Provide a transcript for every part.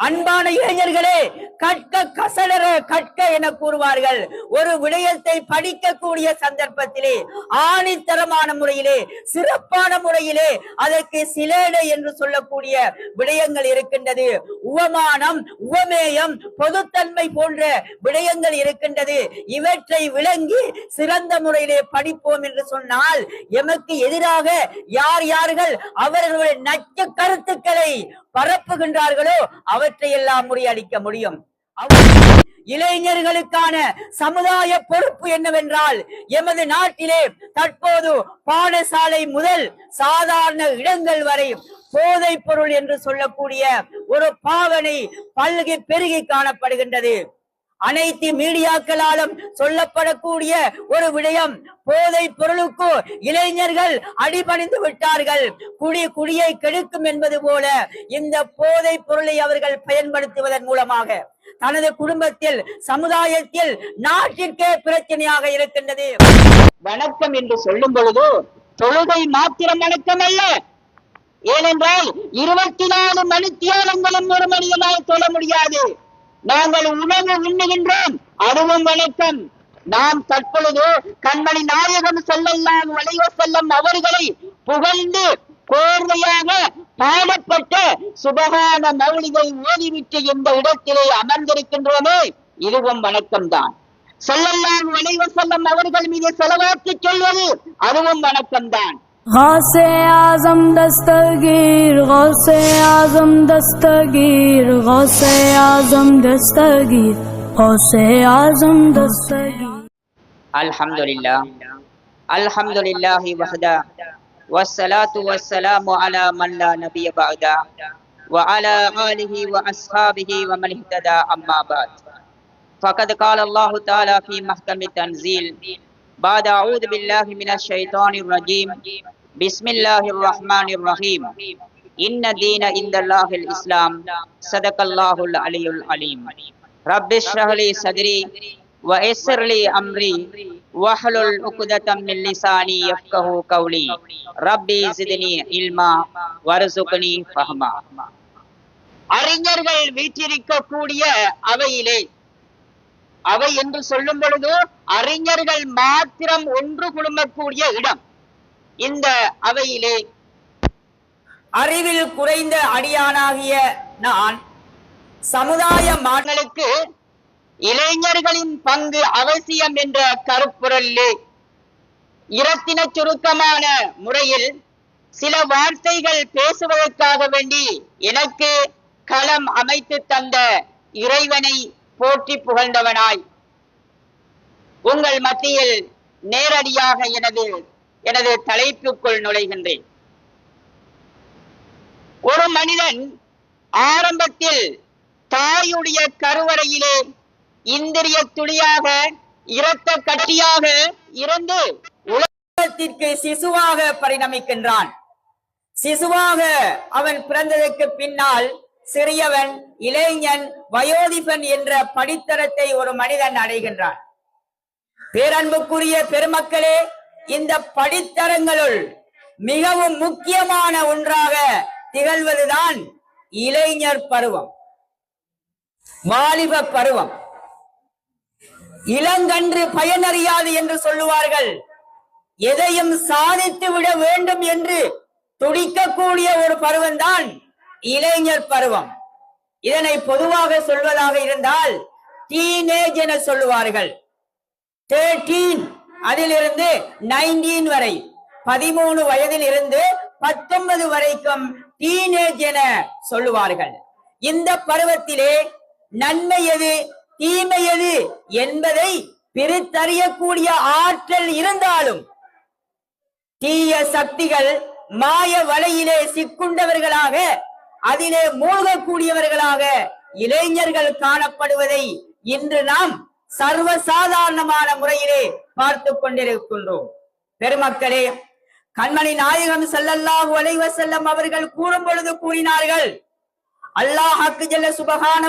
அன்பான இளைஞர்களே கற்க கசடர கற்க என கூறுவார்கள். ஒரு விடயத்தை படிக்கக்கூடிய சந்தர்ப்பத்திலே ஆணித்தரமான முறையிலே சிறப்பான முறையிலே அதற்கு சிலேடை என்று சொல்லக்கூடிய விடயங்கள் இருக்கின்றது. உவமானம் உவமேயம் பொதுத்தன்மை போன்ற விடயங்கள் இருக்கின்றது. இவற்றை விளங்கி சிறந்த முறையிலே படிப்போம் என்று சொன்னால் எமக்கு எதிராக யார் யார்கள் அவர்களுடைய நச்சு கருத்துக்களை பரப்புகின்றார்களோ அவற்றை எல்லாம் முறியடிக்க முடியும். இளைஞர்களுக்கான சமுதாய பொறுப்பு என்னவென்றால் எமது நாட்டிலே தற்போது பாடசாலை முதல் சாதாரண இடங்கள் வரை போதை பொருள் என்று சொல்லக்கூடிய ஒரு பாவனை பல்கி பெருகி காணப்படுகின்றது. அனைத்து மீடியாக்களாலும் சொல்லப்படக்கூடிய ஒரு விடயம் போதை பொருளுக்கு இளைஞர்கள் அடிபணிந்து விட்டார்கள். குடி குடியை கெடுக்கும் என்பது போல இந்த போதை பொருளை அவர்கள் பயன்படுத்துவதன் மூலமாக. தனது குடும்பத்தில் சமுதாயத்தில் நாட்டிற்கே பிரச்சனையாக இருக்கின்றது. வணக்கம் என்று சொல்லும் பொழுது தொழுகை மாத்திரம் வணக்கம் அல்ல ஏனென்றால் இருபத்தி நாலு மணி தியானங்களும் ஒரு மனிதனால் தொழ முடியாது. நாங்கள் உணவு உண்ணுகின்றோம் அதுவும் வணக்கம். நாம் தற்பொழுது கண்மணி நாயகம் செல்லல்லாம் வளைவ செல்லம் அவர்களை புகழ்ந்து கோர்வையாக பாடப்பட்டு சுபகான மௌலிகை ஓடிவிட்டு இந்த இடத்திலே அமர்ந்திருக்கின்றோமே இதுவும் வணக்கம்தான். செல்லல்லாம் வளைவ செல்லம் அவர்கள் மீது செலவாக்கி சொல்வது அதுவும் வணக்கம்தான். غوثِ اعظم دستگیر غوثِ اعظم دستگیر غوثِ اعظم دستگیر غوثِ اعظم دستگیر الحمد لله الحمد لله وحده والصلاة والسلام على من لا نبي بعده وعلى آله وأصحابه ومن اهتدى أما بعد. فقد قال الله تعالى في محكم التنزيل بعد أعوذ بالله من الشيطان الرجيم. بسم الله الرحمن الرحيم. إن الدين عند الله الإسلام. صدق الله العلي العليم. رب اشرح لي صدري ويسر لي أمري. வஹலுல் உக்குதத்தம் மின் லிசானி யஃப்கஹு கௌலி ரப்பி ஸித்னி இல்மா வரசுக்னி ஃபஹ்மா அறிஞர்கள் வீற்றிருக்கக்கூடிய அவையிலே அவை என்று சொல்லும் பொழுது அறிஞர்கள் மாத்திரம் ஒன்று குழுமக்கூடிய இடம். இந்த அவையிலே அறிவில் குறைந்த அடியானாகிய நான் சமுதாய மாணவர்களுக்கு இளைஞர்களின் பங்கு அவசியம் என்ற கருப்பொருளிலே. இரத்தின சுருக்கமான முறையில் சில வார்த்தைகள் பேசுவதற்காக வேண்டி எனக்கு களம் அமைத்து தந்த இறைவனை போற்றி புகழ்ந்தவனாய். உங்கள் மத்தியில் நேரடியாக எனது எனது தலைப்புக்குள் நுழைகின்றேன். ஒரு மனிதன் ஆரம்பத்தில் தாயுடைய கருவறையிலே இந்திரிய துளியாக இரத்த கட்டியாக இருந்து உலகத்திற்கு சிசுவாக பரிணமிக்கின்றான். சிசுவாக அவன் பிறந்ததற்கு பின்னால் சிறியவன் இளைஞன் வயோதிபன் என்ற படித்தரத்தை ஒரு மனிதன் அடைகின்றான். பேரன்புக்குரிய பெருமக்களே இந்த படித்தரங்களுள் மிகவும் முக்கியமான ஒன்றாக திகழ்வதுதான் இளைஞர் பருவம் வாலிப பருவம். இளங்கன்று பயனறியாது என்று சொல்லுவார்கள். எதையும் சாதித்து விட வேண்டும் என்று துடிக்கக்கூடிய ஒரு பருவம்தான் இளைஞர் பருவம். இதனை பொதுவாக சொல்வதாக இருந்தால் டீனேஜ் என சொல்லுவார்கள். தேர்டீன் அதிலிருந்து நைன்டீன் வரை பதிமூணு வயதில் இருந்து பத்தொன்பது வரைக்கும் டீனேஜ் என சொல்லுவார்கள். இந்த பருவத்திலே நன்மை எது? தீமை எது என்பதை பிரித்தறியக்கூடிய ஆற்றல் இருந்தாலும் தீய சக்திகள் மாய வலையிலே சிக்குண்டவர்களாக அதிலே மூழ்கக்கூடியவர்களாக இளைஞர்கள் காணப்படுவதை இன்று நாம் சர்வசாதாரணமான முறையிலே பார்த்து கொண்டிருக்கின்றோம். பெருமக்களே கண்மணி நாயகம் ஸல்லல்லாஹு அலைஹி செல்லம் அவர்கள் கூறும் பொழுது கூறினார்கள் அல்லாஹாக்கு ஜல்ல சுபகான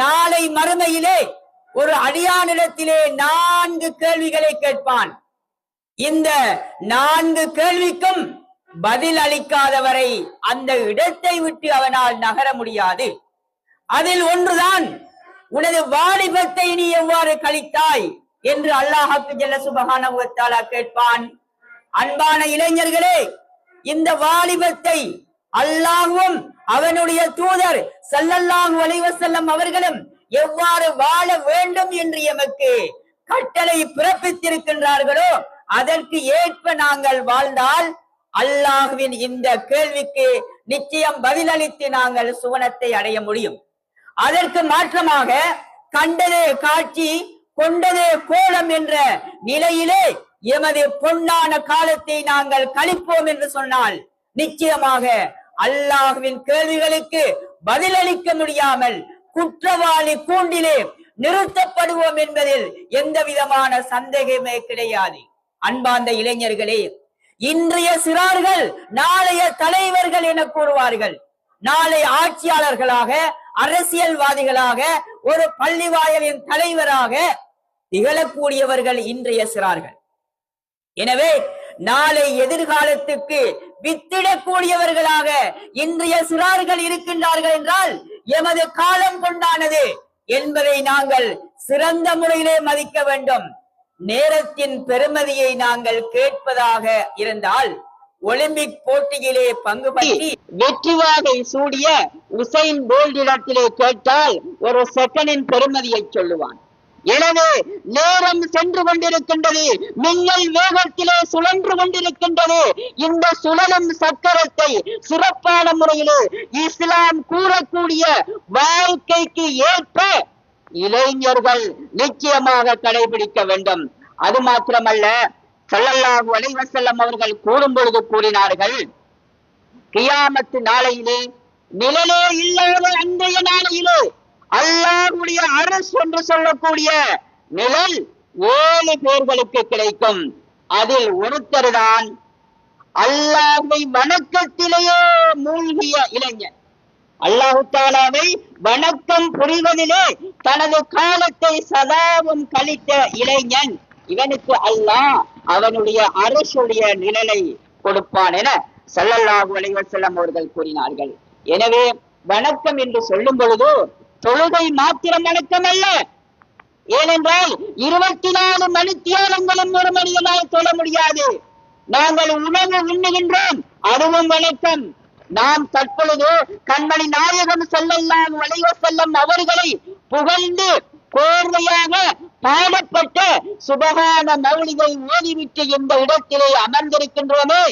நாளை மறுமையிலே ஒரு அடியானிடத்திலே நான்கு கேள்விகளை கேட்பான். இந்த நான்கு கேள்விக்கும் பதில் அளிக்காதவரை அந்த இடத்தை விட்டு அவனால் நகர முடியாது. அதில் ஒன்றுதான் உனது வாலிபத்தை நீ எவ்வாறு கழித்தாய்? என்று அல்லாஹாக்கு ஜல்ல சுபஹானஹு கேட்பான். அன்பான இளைஞர்களே இந்த வாலிபத்தை அல்லாஹும் அவனுடைய தூதர் செல்லல்லாம் அலைஹி செல்லம் அவர்களும் எவ்வாறு வாழ வேண்டும் என்று எமக்கு கட்டளை பிறப்பித்திருக்கின்றார்களோ அதற்கு ஏற்ப நாங்கள் வாழ்ந்தால் அல்லாஹ்வின் இந்த கேள்விக்கு நிச்சயம் பதிலளித்து நாங்கள் சுவனத்தை அடைய முடியும். அதற்கு மாற்றமாக கண்டதே காட்சி கொண்டதே கோலம் என்ற நிலையிலே எமது பொன்னான காலத்தை நாங்கள் கழிப்போம் என்று சொன்னால் நிச்சயமாக அல்லாஹ்வின் கேள்விகளுக்கு பதிலளிக்க முடியாமல் குற்றவாளி கூண்டிலே நிறுத்தப்படுவோம் என்பதில் எந்த விதமான சந்தேகமே கிடையாது. அன்பார்ந்த இளைஞர்களே இன்றைய சிறார்கள் நாளைய தலைவர்கள் என கூறுவார்கள். நாளை ஆட்சியாளர்களாக அரசியல்வாதிகளாக ஒரு பள்ளி வாயலின் தலைவராக திகழக்கூடியவர்கள் இன்றைய சிறார்கள். எனவே நாளை எதிர்காலத்துக்கு வித்திடக்கூடியவர்களாக இன்றைய சிறார்கள் இருக்கின்றார்கள் என்றால் எமது காலம் கொண்டானது என்பதை நாங்கள் சிறந்த முறையிலே மதிக்க வேண்டும். நேரத்தின் பெருமதியை நாங்கள் கேட்பதாக இருந்தால் ஒலிம்பிக் போட்டியிலே பங்கு பற்றி வெற்றி வாகை சூடிய உசைன் போல்டிடத்திலே கேட்டால் ஒரு செகண்டின் பெருமதியை சொல்லுவான். எனவே நேரம் சென்று கொண்டிருக்கின்றது. மின்னல் வேகத்திலே சுழன்று கொண்டிருக்கின்றது. இந்த சுழலும் சக்கரத்தை சிறப்பான முறையிலே இஸ்லாம் கூறக்கூடிய வாழ்க்கைக்கு ஏற்ப இளைஞர்கள் நிச்சயமாக கடைபிடிக்க வேண்டும். அது மாத்திரமல்ல செல்லல்லாஹு அலைவசல்லம் அவர்கள் கூறும் பொழுது கூறினார்கள் கியாமத்து நாளையிலே நிழலே இல்லாத அன்றைய நாளையிலே அல்லாஹ்வுடைய அரசு என்று சொல்லக்கூடிய நிழல் ஏழு பேர்களுக்கு கிடைக்கும். அதில் ஒருத்தர்தான் அல்லாஹை வணக்கத்திலேயே மூழ்கிய இளைஞன். அல்லாஹு தாலாவை வணக்கம் புரிவதிலே தனது காலத்தை சதாவும் கழித்த இளைஞன். இவனுக்கு அல்லாஹ் அவனுடைய அரசுடைய நிழலை கொடுப்பான் என ஸல்லல்லாஹு அலைஹி அவர்கள் கூறினார்கள். எனவே வணக்கம் என்று சொல்லும் பொழுது தொழுகை மாத்திரம் வணக்கம் அல்ல ஏனென்றால் இருபத்தி நாலு மணி தியானங்களும் ஒரு மனிதனால் தொழ முடியாது. நாங்கள் உணவு உண்ணுகின்றோம் அதுவும் வணக்கம். நாம் தற்பொழுது கண்மணி நாயகம் செல்லல்லாம் வளைவ செல்லம் அவர்களை புகழ்ந்து கோர்வையாக பாடப்பட்ட சுபகான மௌலிகை ஓதிவிட்டு இந்த இடத்திலே அமர்ந்திருக்கின்றோமே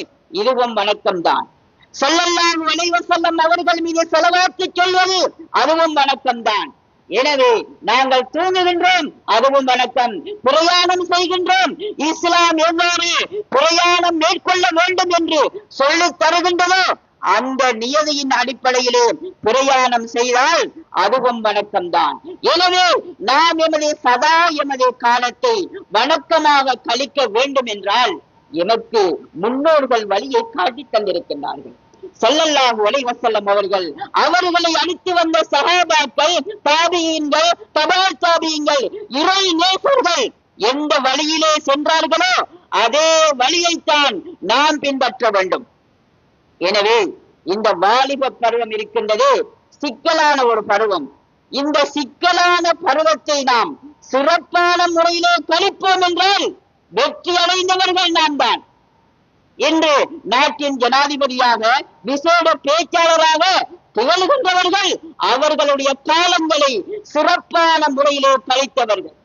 இதுவும் வணக்கம்தான். சொல்லல்லாம் வளைவ சொல்லம் அவர்கள் மீது செலவாக்கி சொல்வது அதுவும் வணக்கம் தான் எனவே நாங்கள் தூங்குகின்றோம் அதுவும் வணக்கம். பிரயாணம் செய்கின்றோம். இஸ்லாம் எவ்வாறு பிரயாணம் மேற்கொள்ள வேண்டும் என்று சொல்லித் தருகின்றதோ அந்த நியதியின் அடிப்படையிலே பிரயாணம் செய்தால் அதுவும் வணக்கம்தான். எனவே நாம் எமது சதா எமது காலத்தை வணக்கமாக கழிக்க வேண்டும் என்றால் எனக்கு முன்னோர்கள் வழியை காட்டித் தந்திருக்கின்றார்கள். சொல்லல்லாஹு அலை வசல்லம் அவர்கள் அவர்களை அழித்து வந்த சகாபாக்கள் தாபியங்கள் தபால் தாபியங்கள் இறை நேசர்கள் எந்த வழியிலே சென்றார்களோ அதே வழியைத்தான் நாம் பின்பற்ற வேண்டும். எனவே இந்த வாலிப பருவம் இருக்கின்றது சிக்கலான ஒரு பருவம். இந்த சிக்கலான பருவத்தை நாம் சிறப்பான முறையிலே கழிப்போம் என்றால் வெற்றி அடைந்தவர்கள் நாம் தான் இன்று நாட்டின் ஜனாதிபதியாக விசேட பேச்சாளராக புகழ்கின்றவர்கள் அவர்களுடைய காலங்களை சிறப்பான முறையிலே கழித்தவர்கள்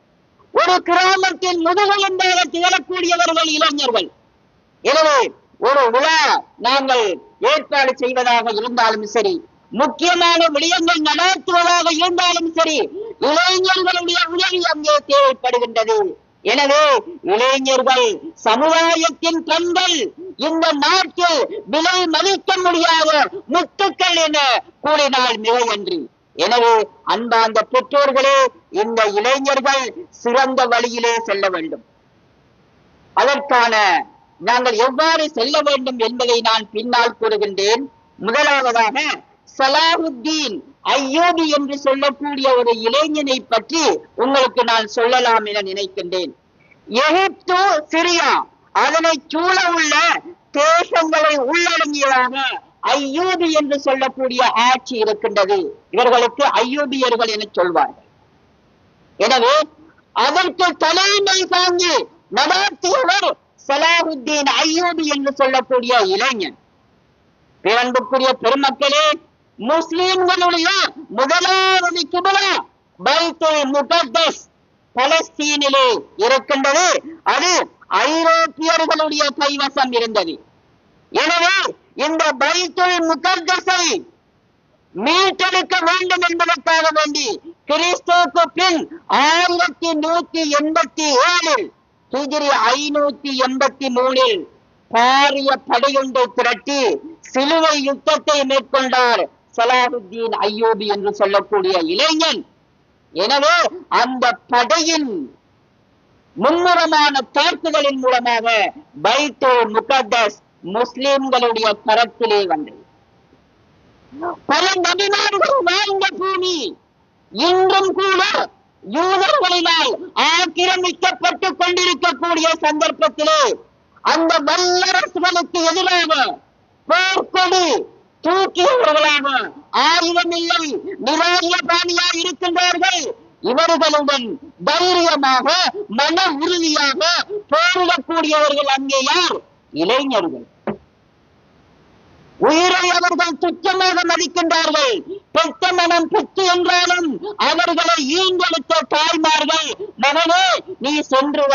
ஒரு கிராமத்தின் முதுகெலும்பாக திகழக்கூடியவர்கள் இளைஞர்கள். எனவே ஒரு விழா நாங்கள் ஏற்பாடு செய்வதாக இருந்தாலும் சரி முக்கியமான விடயங்கள் நடத்துவதாக இருந்தாலும் சரி இளைஞர்களுடைய உதவி அங்கே தேவைப்படுகின்றது. எனவே இளைஞர்கள் சமுதாயத்தின் கண்கள் இந்த நாட்டில் விலை மதிக்க முடியாத முத்துக்கள் என கூறினால் மிகையன்றி எனவே அன்பார்ந்த பெற்றோர்களே இந்த இளைஞர்கள் சிறந்த வழியிலே செல்ல வேண்டும். அதற்கான நாங்கள் எவ்வாறு செல்ல வேண்டும் என்பதை நான் பின்னால் கூறுகின்றேன். முதலாவதாக சலாஹுத்தீன் ஐயோபி என்று சொல்லக்கூடிய ஒரு இளைஞனை பற்றி உங்களுக்கு நான் சொல்லலாம் என நினைக்கின்றேன். எகிப்து சிரியா அதனை சூழ உள்ள தேசங்களை உள்ளடங்கியதாக ஐயூபி என்று சொல்லக்கூடிய ஆட்சி இருக்கின்றது. இவர்களுக்கு ஐயூபியர்கள் என சொல்வார்கள். எனவே அதற்கு தலைமை தாங்கி நடாத்தியவர் சலாஹுத்தீன் ஐயூபி என்று சொல்லக்கூடிய இளைஞன். பேரன்புக்குரிய பெருமக்களே முஸ்லிம்களுடைய முதலாவது கிபிலா பைத்துல் முகத்தஸ் பலஸ்தீனிலே இருக்கின்றது. அது ஐரோப்பியர்களுடைய கைவசம் இருந்தது. எனவே இந்த பைத்துல் முகத்தஸை மீட்டெடுக்க வேண்டும் என்பதற்காக வேண்டி கிறிஸ்துவுக்கு பின் ஆயிரத்தி நூத்தி எண்பத்தி ஏழில் ஹிஜ்ரி ஐநூத்தி எண்பத்தி மூணில் பாரிய படையொன்றை திரட்டி சிலுவை யுத்தத்தை மேற்கொண்டார் சலாஹுத்தீன் ஐயூபி என்று சொல்லக்கூடிய இளைஞன். எனவே அந்த படையின் மும்முரமான தாக்குதலின் மூலமாக பைத்து முகத்தஸ் முஸ்லிம்களுடைய கரத்திலே வந்தது. பல நபிமார்கள் வாழ்ந்த பூமி. இன்றும் கூட யூதர்களினால் ஆக்கிரமிக்கப்பட்டுக் கொண்டிருக்கக்கூடிய சந்தர்ப்பத்திலே அந்த வல்லரசுகளுக்கு எதிராக போர்க்கொடி தூக்கியவர்களாக ஆயுதமில்லை நிராய பாணியாக இருக்கின்றார்கள். இவர்களுடன் தைரியமாக மன உறுதியாக போரிடக்கூடியவர்கள் அங்கே யார்? இளைஞர்கள். உயிரை அவர்கள் துச்சமாக மதிக்கின்றார்கள். பெத்த மனம் பெற்று என்றாலும் அவர்களை ஈண்டெடுத்த தாய்மார்கள் மகனே நீ சென்று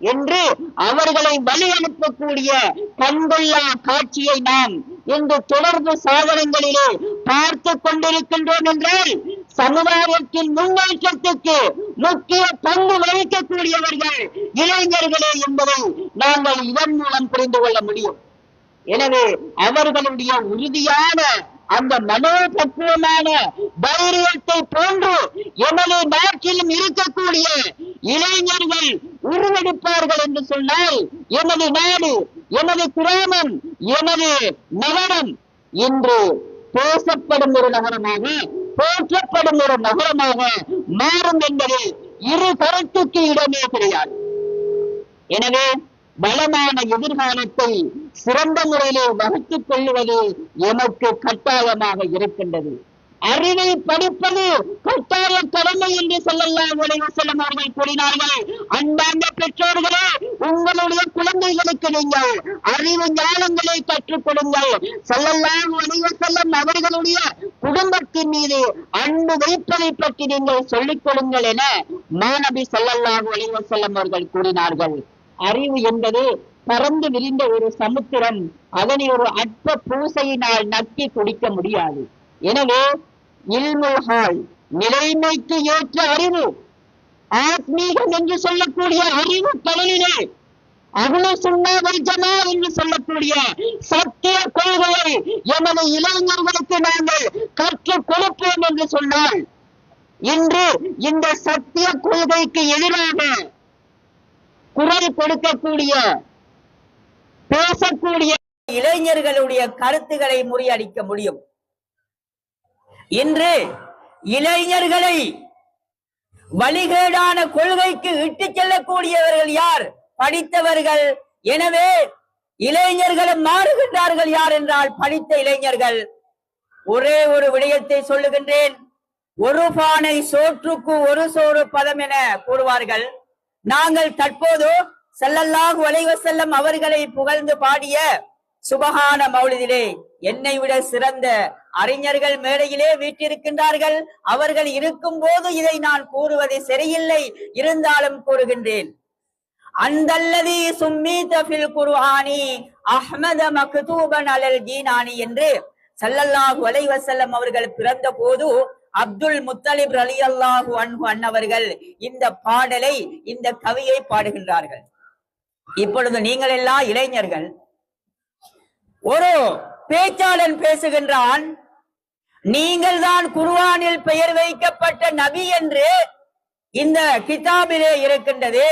என்று அவர்களை வழி அனுப்பக்கூடிய கண்கொள்ளா காட்சியை நாம் இன்று தொடர்ந்து சாதனங்களிலே பார்த்து கொண்டிருக்கின்றோம் என்றால் சமுதாயத்தின் முன்னேற்றத்துக்கு முக்கிய பங்கு வகிக்கக்கூடியவர்கள் இளைஞர்களே என்பதை நாங்கள் இதன் மூலம் புரிந்து கொள்ள முடியும். எனவே அவர்களுடைய உறுதியான அந்த மனோபக்குவமான தைரியத்தை போன்று எமது நாட்டிலும் இருக்கக்கூடிய இளைஞர்கள் உருவெடுப்பார்கள் என்று சொன்னால் எமது நாடு எமது கிராமம் எமது நகரம் இன்று பேசப்படும் ஒரு நகரமாக போற்றப்படும் ஒரு நகரமாக மாறும் என்பதில் இரு கருத்துக்கு இடமே கிடையாது. எனவே பலமான எதிர்காலத்தை சிறந்த முறையிலே வகுத்துக் கொள்வது எமக்கு கட்டாயமாக இருக்கின்றது. அறிவை படிப்பது கட்டாய கடமை என்று சொல்லலாம் செல்லும் அவர்கள் கூறினார்கள். அன்பார்ந்த பெற்றோர்களே உங்களுடைய குழந்தைகளுக்கு நீங்கள் அறிவு ஞானங்களை கற்றுக் கொடுங்கள். செல்லலாம் செல்லும் அவர்களுடைய குடும்பத்தின் மீது அன்பு வைப்பதை பற்றி நீங்கள் சொல்லிக் கொடுங்கள் என மாணவி செல்லல்லாம் செல்லும் அவர்கள் கூறினார்கள். அறிவு என்பது பறந்து விரிந்த ஒரு சமுத்திரம். அதனை ஒரு அற்ப பூசையினால் நக்கி குடிக்க முடியாது. எனவே இல்முல்ஹால் நிலைமைக்கு ஏற்ற அறிவு ஆத்மீகம் என்று சொல்லக்கூடிய அறிவு கடலிலே அகுல சுண்ணாவல் ஜமா என்று சொல்லக்கூடிய சத்திய கொள்கையை எமது இளைஞர்களுக்கு நாங்கள் கற்றுக் கொடுப்போம் என்று சொன்னால் இன்று இந்த சத்திய கொள்கைக்கு எதிராக குரல் கொடுக்கக்கூடிய பேசக்கூடிய இளைஞர்களுடைய கருத்துக்களை முறியடிக்க முடியும். இன்று இளைஞர்களை வழிகேடான கொள்கைக்கு இட்டுச் செல்லக்கூடியவர்கள் யார்? படித்தவர்கள். எனவே இளைஞர்களும் மாறுகின்றார்கள் யார் என்றால் படித்த இளைஞர்கள். ஒரே ஒரு விடயத்தை சொல்லுகின்றேன். ஒரு பானை சோற்றுக்கு ஒரு சோறு பதம் என கூறுவார்கள் நாங்கள் தற்போது செல்லல்லாஹு வலைவ செல்லம் அவர்களை புகழ்ந்து பாடிய சுபகான மௌலிதிலே என்னை விட சிறந்த அறிஞர்கள் மேடையிலே வீட்டிருக்கின்றார்கள். அவர்கள் இருக்கும் போது இதை நான் கூறுவது சரியில்லை இருந்தாலும் கூறுகின்றேன். அந்தல்லதி சும்மீத ஃபில் குருஹானி அஹ்மத மக்தூபன் அலல் ஜீனானி என்று ஸல்லல்லாஹு அலைஹி அவர்கள் பிறந்த போது அப்துல் முத்தலிப் ரலியல்லாஹு அன்பு அண்ணவர்கள் இந்த பாடலை இந்த கவியை பாடுகின்றார்கள். இப்பொழுது நீங்கள் எல்லாம் இளைஞர்கள் ஒரு பேச்சாளன் பேசுகின்றான் நீங்கள் தான் குர்ஆனில் பெயர் வைக்கப்பட்ட நபி என்று இந்த கிதாபிலே இருக்கின்றது.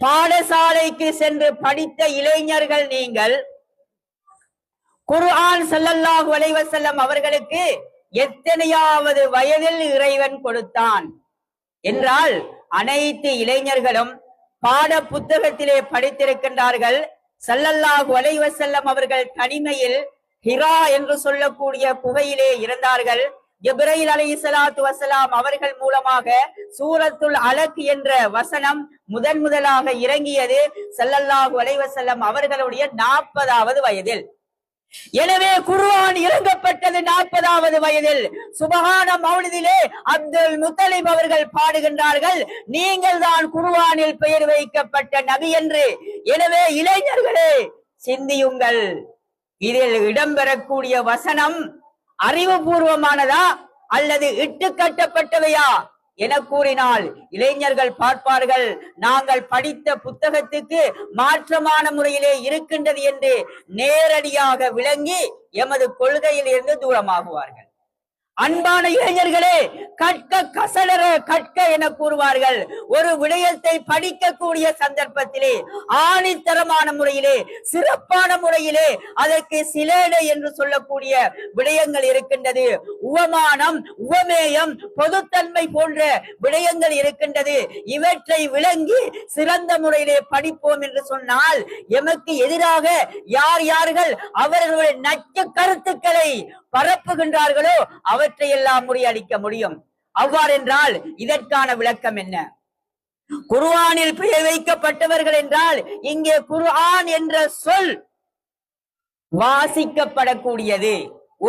பாடசாலைக்கு சென்று படித்த இளைஞர்கள் நீங்கள் குர்ஆன் ஸல்லல்லாஹு அலைஹி அவர்களுக்கு எத்தனையாவது வயதில் இறைவன் கொடுத்தான்? என்றால் அனைத்து இளைஞர்களும் பாட புத்தகத்திலே படித்திருக்கின்றார்கள். ஸல்லல்லாஹு அலைஹி செல்லம் அவர்கள் தனிமையில் ஹிரா என்று சொல்லக்கூடிய குகையிலே இருந்தார்கள். ஜிப்ரைல் அலைஹிஸ்ஸலாத்து வசலாம் அவர்கள் மூலமாக சூரத்துல் அலக் என்ற வசனம் முதன் முதலாக இறங்கியது. செல்லல்லாஹ் அலைஹி அவர்களுடைய நாற்பதாவது வயதில். எனவே குருவான் இறங்கப்பட்டது நாற்பதாவது வயதில். சுபகான மௌனதிலே அப்துல் முத்தலிப் அவர்கள் பாடுகின்றார்கள். நீங்கள் தான் குருவானில் பெயர் வைக்கப்பட்ட நபி என்று. எனவே இளைஞர்களே சிந்தியுங்கள். இதில் இடம்பெறக்கூடிய வசனம் அறிவுபூர்வமானதா அல்லது இட்டு கட்டப்பட்டவையா? என கூறினால் இளைஞர்கள் பார்ப்பார்கள் நாங்கள் படித்த புத்தகத்துக்கு மாற்றமான முறையிலே இருக்கின்றது என்று நேரடியாக விளங்கி எமது கொள்கையில் இருந்து தூரமாகுவார்கள். அன்பான இளைஞர்களே கற்க கசடர கற்க என கூறுவார்கள். ஒரு விடயத்தை படிக்கக்கூடிய சந்தர்ப்பத்திலே ஆணித்தரமான முறையிலே சிறப்பான முறையிலே அதற்கு சிலேடை என்று சொல்லக்கூடிய விடயங்கள் இருக்கின்றது. உவமானம் உவமேயம் பொதுத்தன்மை போன்ற விடயங்கள் இருக்கின்றது. இவற்றை விளங்கி சிறந்த முறையிலே படிப்போம் என்று சொன்னால் எமக்கு எதிராக யார் யார்கள் அவர்களுடைய நச்சு கருத்துக்களை பரப்புகின்றார்களோ அவர் எல்லாம் முறியடிக்க முடியும். அவ்வாறென்றால் இதற்கான விளக்கம் என்ன? குருவானில் பெயர் வைக்கப்பட்டவர்கள் என்றால் இங்கே குருஆன் என்ற சொல் வாசிக்கப்படக்கூடியது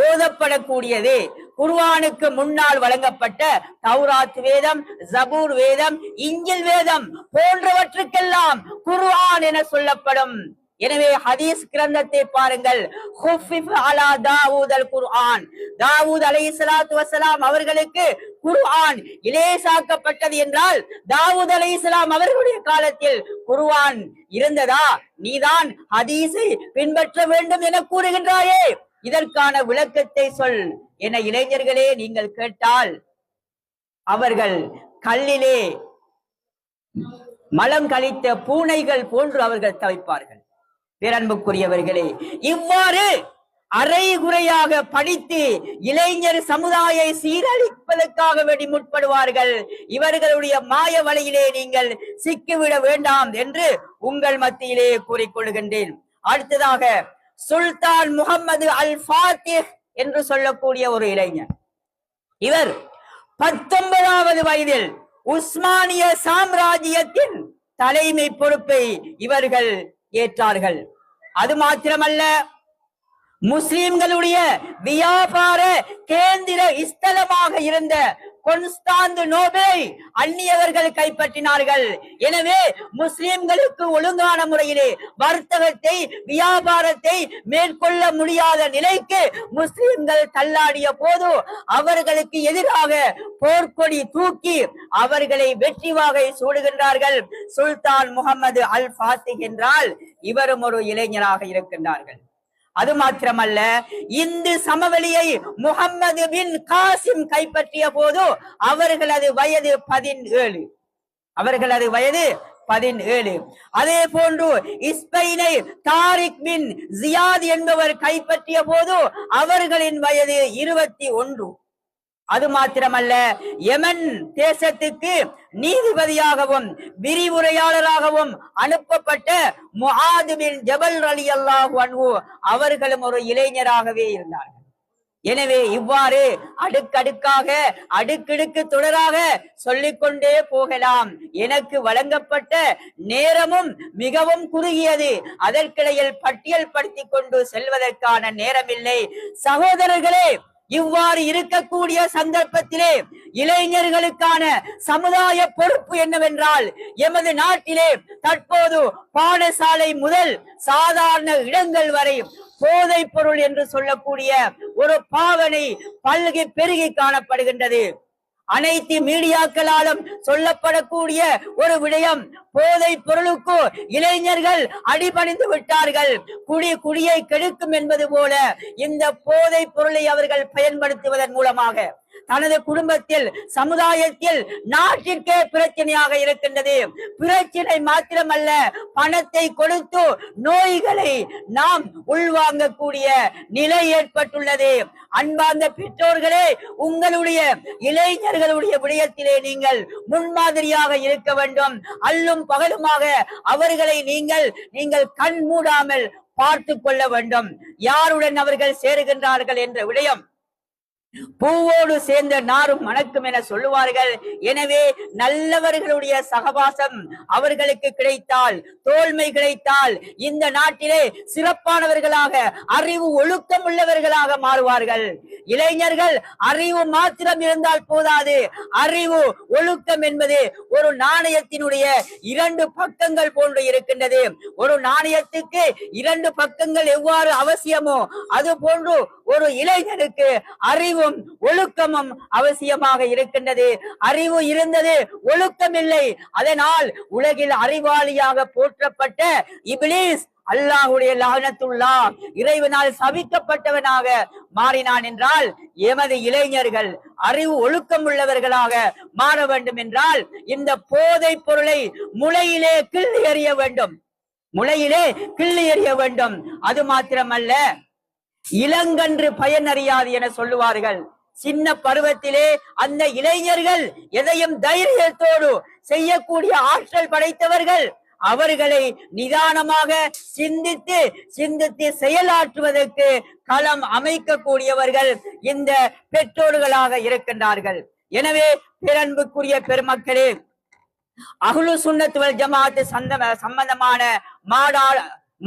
ஓதப்படக்கூடியது. குருவானுக்கு முன்னால் வழங்கப்பட்ட தௌராத் வேதம் ஜபூர் வேதம் இஞ்சில் வேதம் போன்றவற்றுக்கெல்லாம் குருவான் என சொல்லப்படும். எனவே ஹதீஸ் கிரந்தத்தை பாருங்கள். அலா தாவூத் அல் குர்ஆன். தாவூத் அலைஹிஸ்ஸலாத்து வஸலாம் அவர்களுக்கு குர்ஆன் இலேசாக்கப்பட்டது என்றால் தாவூத் அலைஹிஸ்ஸலாம் அவர்களுடைய காலத்தில் குர்ஆன் இருந்ததா? நீதான் ஹதீஸை பின்பற்ற வேண்டும் என கூறுகின்றாயே. இதற்கான விளக்கத்தை சொல் என இளைஞர்களே நீங்கள் கேட்டால் அவர்கள் கல்லிலே மலம் கழித்த பூனைகள் போன்று அவர்கள் தவிப்பார்கள். பேரன்புக்குரியவர்களே இவ்வாறு அரைகுறையாக படித்து இளைஞர் சமுதாய சீரழிப்பதற்காக வேண்டி முற்படுவார்கள். இவர்களுடைய மாய வலையிலே நீங்கள் சிக்கிவிட வேண்டாம் என்று உங்கள் மத்தியிலே கூறிக்கொள்கின்றேன். அடுத்ததாக சுல்தான் முகமது அல் ஃபாத்திஹ் என்று சொல்லக்கூடிய ஒரு இளைஞர். இவர் பத்தொன்பதாவது வயதில் உஸ்மானிய சாம்ராஜ்யத்தின் தலைமை பொறுப்பை இவர்கள் ஏற்றார்கள். அது மாத்திரமல்ல முஸ்லிம்களுடைய வியாபார கேந்திர ஸ்தலமாக இருந்த கொன்ஸ்டாந்து நோபை அந்நியவர்கள் கைப்பற்றினார்கள். எனவே முஸ்லிம்களுக்கு ஒழுங்கான முறையிலே வர்த்தகத்தை வியாபாரத்தை மேற்கொள்ள முடியாத நிலைக்கு முஸ்லிம்கள் தள்ளாடிய போது அவர்களுக்கு எதிராக போர்க்கொடி தூக்கி அவர்களை வெற்றி வாகை சூடுகின்றார்கள். சுல்தான் முகமது அல் ஃபாத்திக் என்றால் இவரும் ஒரு இளைஞராக இருக்கின்றார்கள். அது மாத்திரமல்ல இந்து சமவெளியை முகம்மது பின் காசிம் கைப்பற்றிய போது அவர்களது வயது பதினேழு. அவர்களது வயது பதினேழு. அதே போன்று இஸ்பெயினை தாரிக் பின் ஜியாத் என்பவர் கைப்பற்றிய போது அவர்களின் வயது இருபத்தி ஒன்று. அது மாத்திரமல்ல யமன் தேசத்துக்கு நீதிபதியாகவும் விரிவுரையாளராகவும் அனுப்பப்பட்ட முஆது பின் அலி ரலியல்லாஹு அவர்களும் ஒரு இளைஞராகவே இருந்தார்கள். எனவே இவ்வாறு அடுக்கடுக்காக அடுக்கடுக்கு தொடராக சொல்லிக்கொண்டே போகலாம். எனக்கு வழங்கப்பட்ட நேரமும் மிகவும் குறுகியது. அதற்கிடையில் பட்டியல் படுத்தி கொண்டு செல்வதற்கான நேரமில்லை. சகோதரர்களே இவ்வாறு இருக்கக்கூடிய சந்தர்ப்பத்திலே இளைஞர்களுக்கான சமுதாய பொறுப்பு என்னவென்றால் எமது நாட்டிலே தற்போது பாடசாலை முதல் சாதாரண இடங்கள் வரை போதை பொருள் என்று சொல்லக்கூடிய ஒரு பாவனை பல்கி பெருகி காணப்படுகின்றது. அனைத்து மீடியாக்களாலும் சொல்லப்படக்கூடிய ஒரு விடயம் போதை பொருளுக்கு இளைஞர்கள் அடிபணிந்து விட்டார்கள். குடி குடியை கெடுக்கும் என்பது போல இந்த போதை பொருளை அவர்கள் பயன்படுத்துவதன் மூலமாக. தனது குடும்பத்தில் சமுதாயத்தில் நாட்டிற்கே பிரச்சனையாக இருக்கின்றது. பிரச்சனை மாத்திரமல்ல பணத்தை கொடுத்து நோய்களை நாம் உள்வாங்கக்கூடிய நிலை ஏற்பட்டுள்ளது. அன்பார்ந்த பெற்றோர்களே உங்களுடைய இளைஞர்களுடைய விடயத்திலே நீங்கள் முன்மாதிரியாக இருக்க வேண்டும். அல்லும் பகலுமாக அவர்களை நீங்கள் நீங்கள் கண் மூடாமல் பார்த்து கொள்ள வேண்டும். யாருடன் அவர்கள் சேருகின்றார்கள் என்ற விடயம் பூவோடு சேர்ந்த நாரும் மணக்கும் என சொல்லுவார்கள். எனவே நல்லவர்களுடைய சகவாசம் அவர்களுக்கு கிடைத்தால் தோல்மை கிடைத்தால் இந்த நாட்டிலே சிறப்பானவர்களாக அறிவு ஒழுக்கம் உள்ளவர்களாக மாறுவார்கள். இளைஞர்கள் அறிவு மாத்திரம் இருந்தால் போதாது. அறிவு ஒழுக்கம் என்பது ஒரு நாணயத்தினுடைய இரண்டு பக்கங்கள் போன்று இருக்கின்றது. ஒரு நாணயத்துக்கு இரண்டு பக்கங்கள் எவ்வாறு அவசியமோ அது போன்று ஒரு இளைஞருக்கு அறிவு அறிவும் ஒழுக்கமும் அவசியமாக இருக்கின்றது. அறிவு இருந்தது ஒழுக்கம் இல்லை அதனால் உலகில் அறிவாளியாக போற்றப்பட்ட இபிலிஸ் அல்லாஹுடைய லாகனத்துள்ளா இறைவனால் சபிக்கப்பட்டவனாக மாறினான் என்றால் எமது இளைஞர்கள் அறிவு ஒழுக்கம் உள்ளவர்களாக மாற வேண்டும் என்றால் இந்த போதை பொருளை முளையிலே கிள்ளி எறிய வேண்டும். முளையிலே கிள்ளி எறிய வேண்டும். அது மாத்திரமல்ல இளங்கன்று பயனறியாது என சொல்லுவார்கள். சின்ன பருவத்திலே அந்த இளைஞர்கள் எதையும் தைரியத்தோடு செய்யக்கூடிய ஆற்றல் படைத்தவர்கள். அவர்களை நிதானமாக சிந்தித்து சிந்தித்து செயலாற்றுவதற்கு களம் அமைக்கக்கூடியவர்கள் இந்த பெற்றோர்களாக இருக்கின்றார்கள். எனவே பிறன்புக்குரிய பெருமக்களே அகுலு சுண்ணத்துவல் ஜமாத்து சந்த சம்பந்தமான மாடா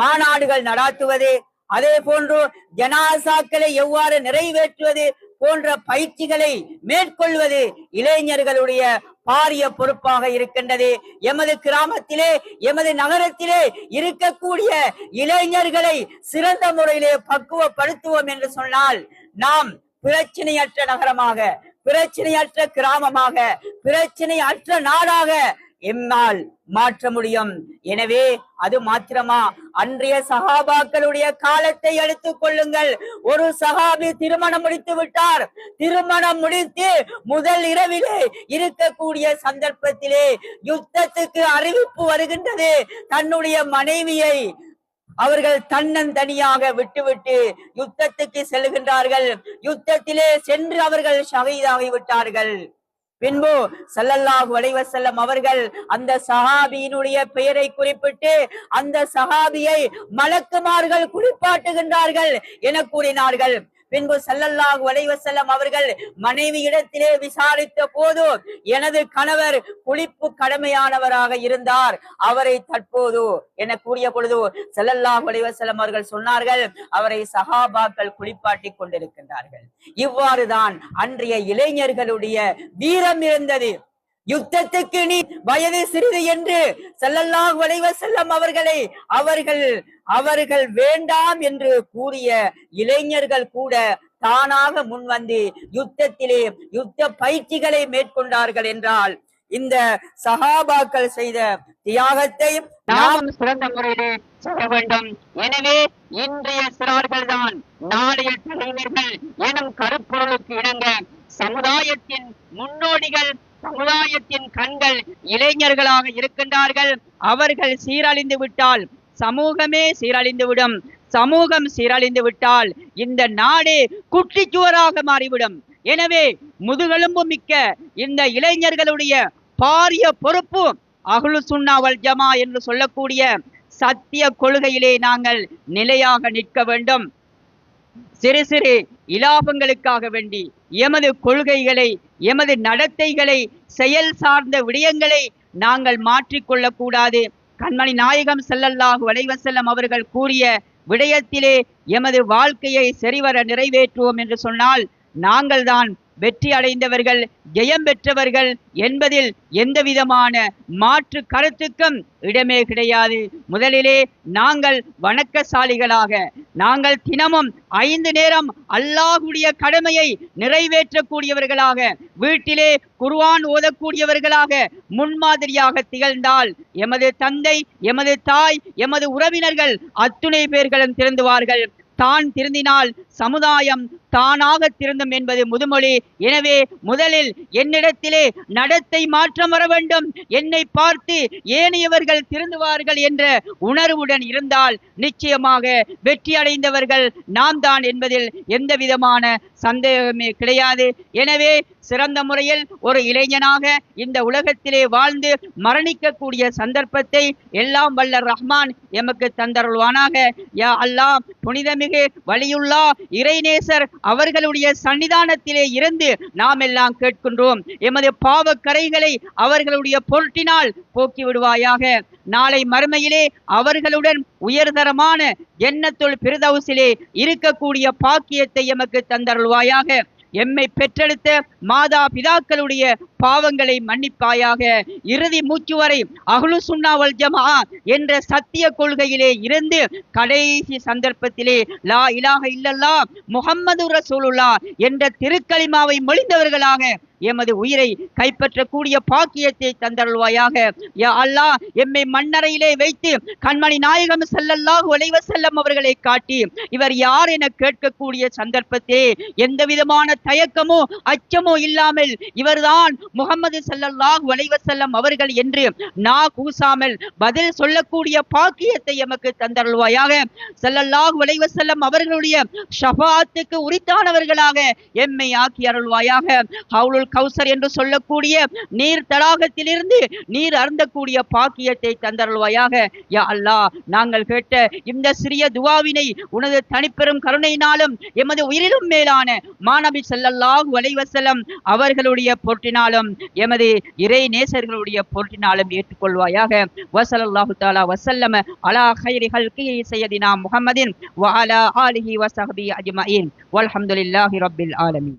மாநாடுகள் நடாத்துவது அதே போன்று ஜனாசாக்களை எவ்வாறு நிறைவேற்றுவது போன்ற பயிற்சிகளை மேற்கொள்வது இளைஞர்களுடைய பாரிய பொறுப்பாக இருக்கின்றது. எமது கிராமத்திலே எமது நகரத்திலே இருக்கக்கூடிய இளைஞர்களை சிறந்த முறையிலே பக்குவப்படுத்துவோம் என்று சொன்னால் நாம் பிரச்சனையற்ற நகரமாக பிரச்சனையற்ற கிராமமாக பிரச்சனையற்ற நாடாக எம்மால் மாற்ற முடியும். எனவே அது மாத்திரமா? அன்றைய சகாபாக்களுடைய காலத்தை எடுத்துக் கொள்ளுங்கள். ஒரு சகாபி திருமணம் முடித்து விட்டார். திருமணம் முடித்து முதல் இரவிலே இருக்கக்கூடிய சந்தர்ப்பத்திலே யுத்தத்துக்கு அறிவிப்பு வருகின்றது. தன்னுடைய மனைவியை அவர்கள் தன்னந்தனியாக விட்டுவிட்டு யுத்தத்துக்கு செல்கின்றார்கள். யுத்தத்திலே சென்று அவர்கள் ஷஹீதாகி விட்டார்கள். பின்பு சல்லல்லாஹு அலைஹி அவர்கள் அந்த சஹாபியினுடைய பெயரை குறிப்பிட்டு அந்த சஹாபியை மலக்குமார்கள் குளிப்பாட்டுகின்றார்கள் என கூறினார்கள். பின்பு ஸல்லல்லாஹு அலைஹி செல்லம் அவர்கள் மனைவியிடத்திலே விசாரித்த போது எனது கணவர் குளிப்பு கடமையானவராக இருந்தார். அவரை தற்போது என கூறிய பொழுது ஸல்லல்லாஹு அலைஹி செல்லம் அவர்கள் சொன்னார்கள் அவரை சகாபாக்கள் குளிப்பாட்டி கொண்டிருக்கின்றார்கள். இவ்வாறுதான் அன்றைய இளைஞர்களுடைய வீரம் இருந்தது. யுத்தத்துக்கு நீ வயது சிறிது என்று ஸல்லல்லாஹு அலைஹி வஸல்லம் அவர்களை அவர்கள் அவர்கள் வேண்டாம் என்று கூறிய இளைஞர்கள் கூட தானாக முன்வந்து யுத்தத்திலே யுத்த பயிற்சிகளை மேற்கொண்டார்கள் என்றால் இந்த சஹாபாக்கள் செய்த தியாகத்தை நாம் சிறந்த முறையிலே செய்ய வேண்டும். எனவே இன்றைய சிறார்கள் தான் நாளைய தலைவர்கள் எனும் கருப்பொருளுக்கு இணங்க சமுதாயத்தின் முன்னோடிகள் சமுதாயத்தின் கண்கள் இளைஞர்களாக இருக்கின்றார்கள். அவர்கள் சீரழிந்து விட்டால் சமூகமே சீரழிந்து விடும். சமூகம் சீரழிந்து விட்டால் இந்த நாடே குட்டிச்சுவராக மாறிவிடும். எனவே முதுகெலும்பு மிக்க இந்த இளைஞர்களுடைய பாரிய பொறுப்பு அகுலு சுண்ணாவல் ஜமா என்று சொல்லக்கூடிய சத்திய கொள்கையிலே நாங்கள் நிலையாக நிற்க வேண்டும். சிறு சிறு இலாபங்களுக்காக வேண்டி எமது கொள்கைகளை எமது நடத்தைகளை செயல் சார்ந்த விடயங்களை நாங்கள் மாற்றிக்கொள்ளக் கூடாது கண்மணி நாயகம் செல்லல்லாஹு வலைவசல்லம் அவர்கள் கூறிய விடயத்திலே எமது வாழ்க்கையை சரிவர நிறைவேற்றுவோம் என்று சொன்னால் நாங்கள்தான் வெற்றி அடைந்தவர்கள் ஜெயம் பெற்றவர்கள் என்பதில் எந்தவிதமான மாற்று கருத்துக்கும் இடமே கிடையாது. முதலிலே நாங்கள் வணக்கசாலிகளாக நாங்கள் தினமும் ஐந்து நேரம் அல்லாஹுடைய கடமையை நிறைவேற்றக்கூடியவர்களாக வீட்டிலே குர்வான் ஓதக்கூடியவர்களாக முன்மாதிரியாக திகழ்ந்தால் எமது தந்தை எமது தாய் எமது உறவினர்கள் அத்துணை பேர்களும் திருந்துவார்கள் தான் திருந்தினால் சமுதாயம் தானாக திருந்தும் என்பது முதுமொழி. எனவே முதலில் என்னிடத்திலே நடத்தை மாற்றம் வர வேண்டும். என்னை பார்த்து ஏனையவர்கள் திருந்துவார்கள் என்ற உணர்வுடன் இருந்தால் நிச்சயமாக வெற்றி அடைந்தவர்கள் நாம் தான் என்பதில் எந்த விதமான சந்தேகமே கிடையாது. எனவே சிறந்த முறையில் ஒரு இளைஞனாக இந்த உலகத்திலே வாழ்ந்து மரணிக்கக்கூடிய சந்தர்ப்பத்தை எல்லாம் வல்ல ரஹ்மான் எமக்கு தந்தருள்வானாக. யா அல்லாஹ் புனிதமிகு வலியுள்ளா இறைநேசர் அவர்களுடைய சன்னிதானத்திலே இருந்து நாம் எல்லாம் கேட்கின்றோம். எமது பாவ கரைகளை அவர்களுடைய பொருட்டினால் போக்கி விடுவாயாக. நாளை மறுமையிலே அவர்களுடன் உயர்தரமான எண்ணத்துள் பிரதவுசிலே இருக்கக்கூடிய பாக்கியத்தை எமக்கு தந்தருள்வாயாக. எம்மை பெற்றெடுத்த மாதா பிதாக்களுடைய பாவங்களை மன்னிப்பாயாக. இறுதி மூச்சு வரை அகுலு சுண்ணாவல் ஜமா என்ற சத்திய கொள்கையிலே இருந்து கடைசி சந்தர்ப்பத்திலே லா இலாக இல்லல்லா முகம்மது ரசூலுல்லா என்ற திருக்கலிமாவை மொழிந்தவர்களாக எமது உயிரை கைப்பற்றக்கூடிய பாக்கியத்தை தந்தருள்வாயாக. யா அல்லாஹ் எம்மை மண்ணறையிலே வைத்து கண்மணி நாயகம் ஸல்லல்லாஹு ஒலைவ செல்லம் அவர்களை காட்டி இவர் யார் என கேட்கக்கூடிய சந்தர்ப்பத்தை எந்த விதமான தயக்கமோ அச்சமோ இல்லாமல் இவர்தான் முகமது ஸல்லல்லாஹு ஒலைவ செல்லம் அவர்கள் என்று நா கூசாமல் பதில் சொல்லக்கூடிய பாக்கியத்தை எமக்கு தந்தருள்வாயாக. ஸல்லல்லாஹு ஒலைவ செல்லம் அவர்களுடைய ஷபாத்துக்கு உரித்தானவர்களாக எம்மை ஆக்கி அருள்வாயாக. ஹவுலுல் கௌசர் என்று சொல்லக்கூடிய நீர் தடாகத்திலிருந்து நீர் அருந்தக்கூடிய பாக்கியத்தை தந்தருள்வாயாக. யா அல்லாஹ் நாங்கள் கேட்ட இந்த சிறிய துவாவினை உனது தனிப்பெரும் கருணையினாலும் எமது உயிரிலும் மேலான மாணவி செல்லல்லாஹு அலைஹி அவர்களுடைய பொருட்டினாலும் எமது இறை நேசர்களுடைய பொருட்டினாலும் ஏற்றுக்கொள்வாயாக. வசலல்லாஹு தாலா வசல்லம அலா ஹைரி ஹல்கி சையதினா முகமதின் வ ஆலிஹி வசஹபி அஜ்மஈன். வல்ஹம்துலில்லாஹி ரப்பில் ஆலமீன்.